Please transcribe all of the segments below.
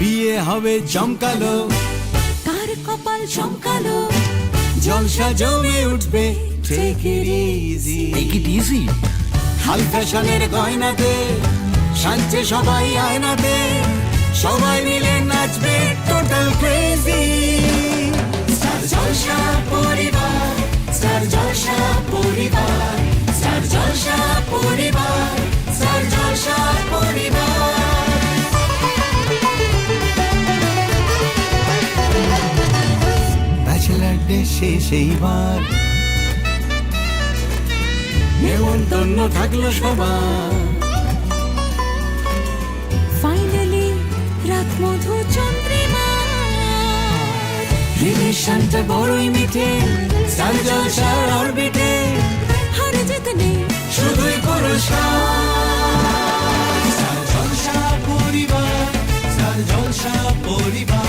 বিয়ে হবে চমকালো কার কপাল চমকালো জলসা জমে উঠবে take it easy take it easy হাল ফ্যাশনের গয়নাতে সাজছে সবাই আয়নাতে সবাই শেষ এইবার নেমন্তন্ন থাকল সবার। ফাইনালি রাত মধু চন্দ্রিমা। রিলেশনটা বড়ই মিঠে জলসার অরবিটে। হারে যেতে নেই শুধুই জলসা পরিবার স্টার জলসা পরিবার।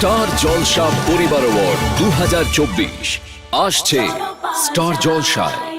স্টার জলসা পরিবার অ্যাওয়ার্ড দু হাজার চব্বিশ। আসছে স্টার জলসায়।